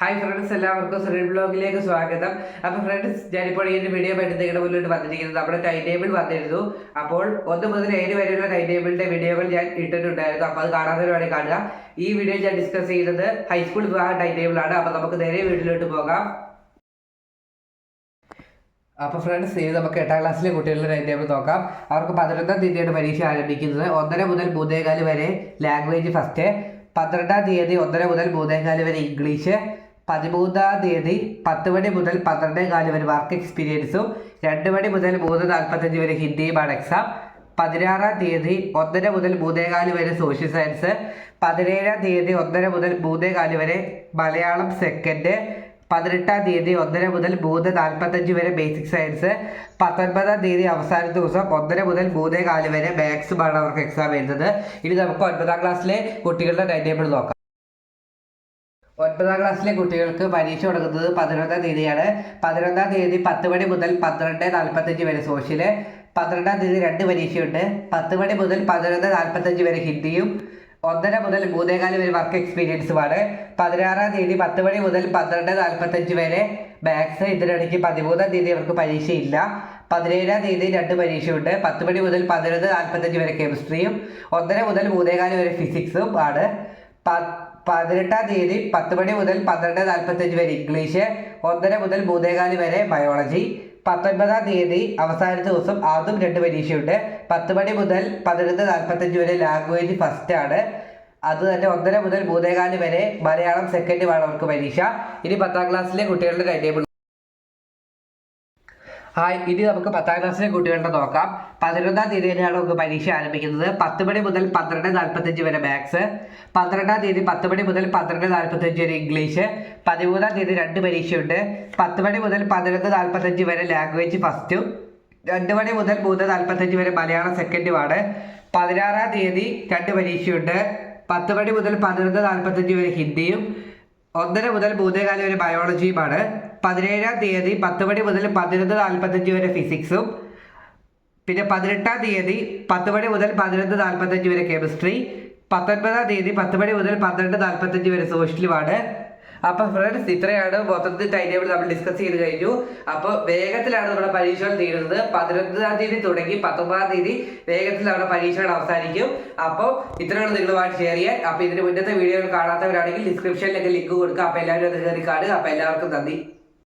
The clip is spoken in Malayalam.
ഹായ് ഫ്രണ്ട്സ് എല്ലാവർക്കും സുരേഷ് ബ്ലോഗിലേക്ക് സ്വാഗതം. അപ്പോൾ ഫ്രണ്ട്സ് ഞാനിപ്പോൾ ഈ ഒരു വീഡിയോ പറ്റി നിങ്ങളുടെ മുന്നിലോട്ട് വന്നിരിക്കുന്നത്. നമ്മുടെ ടൈം ടേബിൾ വന്നിരുന്നു. അപ്പോൾ ഒന്ന് മുതൽ ഏഴ് വരെയുള്ള ടൈം ടേബിളിന്റെ വീഡിയോകൾ ഞാൻ ഇട്ടിട്ടുണ്ടായിരുന്നു. അപ്പോൾ അത് കാണാത്തവർ വേണമെങ്കിൽ കാണുക. ഈ വീഡിയോ ഞാൻ ഡിസ്കസ് ചെയ്യുന്നത് ഹൈസ്കൂൾ വിവാഹ ടൈം ടേബിളാണ് അപ്പോൾ നമുക്ക് നേരെ വീട്ടിലോട്ട് പോകാം. അപ്പോൾ ഫ്രണ്ട്സ് ഇത് നമുക്ക് എട്ടാം ക്ലാസ്സിലെ കുട്ടികളുടെ ടൈം ടേബിൾ നോക്കാം. അവർക്ക് പതിനൊന്നാം തീയതിയാണ് പരീക്ഷ ആരംഭിക്കുന്നത്. ഒന്നര മുതൽ മൂന്നേകാൽ വരെ ലാംഗ്വേജ് ഫസ്റ്റ് പന്ത്രണ്ടാം തീയതി ഒന്നര മുതൽ മൂന്നേകാൽ വരെ ഇംഗ്ലീഷ് പതിമൂന്നാം തീയതി പത്ത് മണി മുതൽ പന്ത്രണ്ടേ കാൽ വരെ വർക്ക് എക്സ്പീരിയൻസും രണ്ട് മണി മുതൽ മൂന്ന് നാൽപ്പത്തഞ്ച് വരെ ഹിന്ദിയുമാണ് എക്സാം പതിനാറാം തീയതി ഒന്നര മുതൽ മൂന്നേകാൽ വരെ സോഷ്യൽ സയൻസ് പതിനേഴാം തീയതി ഒന്നര മുതൽ മൂന്നേകാൽ വരെ മലയാളം സെക്കൻഡ് പതിനെട്ടാം തീയതി ഒന്നര മുതൽ മൂന്ന് നാൽപ്പത്തഞ്ച് വരെ ബേസിക് സയൻസ് പത്തൊൻപതാം തീയതി അവസാന ദിവസം ഒന്നര മുതൽ മൂന്നേ കാൽ വരെ മാത്സുമാണ് അവർക്ക് എക്സാം എഴുതുന്നത്. ഇനി നമുക്ക് ഒൻപതാം ക്ലാസ്സിലെ കുട്ടികളുടെ ടൈം ടേബിൾ നോക്കാം. ഒൻപതാം ക്ലാസ്സിലെ കുട്ടികൾക്ക് പരീക്ഷ തുടങ്ങുന്നത് പതിനൊന്നാം തീയതിയാണ്. പതിനൊന്നാം തീയതി പത്ത് മണി മുതൽ പന്ത്രണ്ട് നാൽപ്പത്തഞ്ച് വരെ സോഷ്യൽ പന്ത്രണ്ടാം തീയതി രണ്ട് പരീക്ഷയുണ്ട്. പത്ത് മണി മുതൽ പതിനൊന്ന് നാൽപ്പത്തഞ്ച് വരെ ഹിന്ദിയും ഒന്നര മുതൽ മൂന്നേകാൽ വരെ വർക്ക് എക്സ്പീരിയൻസുമാണ് പതിനാറാം തീയതി പത്ത് മണി മുതൽ പന്ത്രണ്ട് നാൽപ്പത്തഞ്ച് വരെ മാത്സ് ഇതിനിടയ്ക്ക് പതിമൂന്നാം തീയതി അവർക്ക് പരീക്ഷയില്ല. പതിനേഴാം തീയതി രണ്ട് പരീക്ഷയുണ്ട്. പത്ത് മണി മുതൽ പതിനൊന്ന് നാൽപ്പത്തഞ്ച് വരെ കെമിസ്ട്രിയും ഒന്നര മുതൽ മൂന്നേകാൽ വരെ ഫിസിക്സും ആണ്. പതിനെട്ടാം തീയതി പത്ത് മണി മുതൽ പന്ത്രണ്ട് നാൽപ്പത്തഞ്ച് വരെ ഇംഗ്ലീഷ് ഒന്നര മുതൽ മൂന്നേകാൽ വരെ ബയോളജി. പത്തൊൻപതാം തീയതി അവസാന ദിവസം അതും രണ്ട് പരീക്ഷയുണ്ട്. പത്ത് മണി മുതൽ പതിനൊന്ന് നാൽപ്പത്തഞ്ച് വരെ ലാംഗ്വേജ് ഫസ്റ്റ് ആണ്. അത് തന്നെ ഒന്നര മുതൽ മൂന്നേകാൽ വരെ മലയാളം സെക്കൻഡുമാണ് അവർക്ക് പരീക്ഷ. ഇനി പത്താം ക്ലാസ്സിലെ കുട്ടികളുടെ ടൈം ടേബിൾ ഹായ് ഇനി നമുക്ക് പത്താം ക്ലാസ്സിലെ കുട്ടികളുടെ നോക്കാം. പതിനൊന്നാം തീയതിയാണ് നമുക്ക് പരീക്ഷ ആരംഭിക്കുന്നത്. പത്ത് മണി മുതൽ പന്ത്രണ്ട് നാൽപ്പത്തഞ്ച് വരെ മാത്സ് പന്ത്രണ്ടാം തീയതി പത്ത് മണി മുതൽ പന്ത്രണ്ട് നാൽപ്പത്തഞ്ച് വരെ ഇംഗ്ലീഷ് പതിമൂന്നാം തീയതി രണ്ട് പരീക്ഷയുണ്ട്. പത്ത് മണി മുതൽ പതിനൊന്ന് നാൽപ്പത്തഞ്ച് വരെ ലാംഗ്വേജ് ഫസ്റ്റും രണ്ട് മണി മുതൽ മൂന്ന് നാൽപ്പത്തഞ്ച് വരെ മലയാളം സെക്കൻഡുമാണ് പതിനാറാം തീയതി രണ്ട് പരീക്ഷയുണ്ട്. പത്ത് മണി മുതൽ പതിനൊന്ന് നാൽപ്പത്തഞ്ച് വരെ ഹിന്ദിയും. ഒന്നര മുതൽ മൂന്നേകാൽ വരെ ബയോളജിയുമാണ് പതിനേഴാം തീയതി പത്ത് മണി മുതൽ പതിനൊന്ന് നാൽപ്പത്തഞ്ച് വരെ ഫിസിക്സും പിന്നെ പതിനെട്ടാം തീയതി പത്ത് മണി മുതൽ പതിനൊന്ന് നാൽപ്പത്തഞ്ച് വരെ കെമിസ്ട്രി പത്തൊൻപതാം തീയതി പത്ത് മണി മുതൽ പന്ത്രണ്ട് നാൽപ്പത്തഞ്ച് വരെ സോഷ്യലുമാണ് അപ്പൊ ഫ്രണ്ട്സ് ഇത്രയാണ്. മൊത്തത്തിൽ ടൈം ടേബിൾ നമ്മൾ ഡിസ്കസ് ചെയ്ത് കഴിഞ്ഞു. അപ്പോൾ വേഗത്തിലാണ് നമ്മുടെ പരീക്ഷകൾ തീരുന്നത്. പതിനൊന്നാം തീയതി തുടങ്ങി പത്തൊമ്പതാം തീയതി വേഗത്തിൽ നമ്മുടെ പരീക്ഷകൾ അവസാനിക്കും. അപ്പോൾ ഇത്രയാണ് നിങ്ങളുമായിട്ട് ഷെയർ ചെയ്യാൻ. അപ്പോൾ ഇതിന് മുന്നത്തെ വീഡിയോകൾ കാണാത്തവരാണെങ്കിൽ ഡിസ്ക്രിപ്ഷനിലൊക്കെ ലിങ്ക് കൊടുക്കുക. അപ്പോൾ എല്ലാവരും അത് കയറി കാണുക. അപ്പോൾ എല്ലാവർക്കും നന്ദി.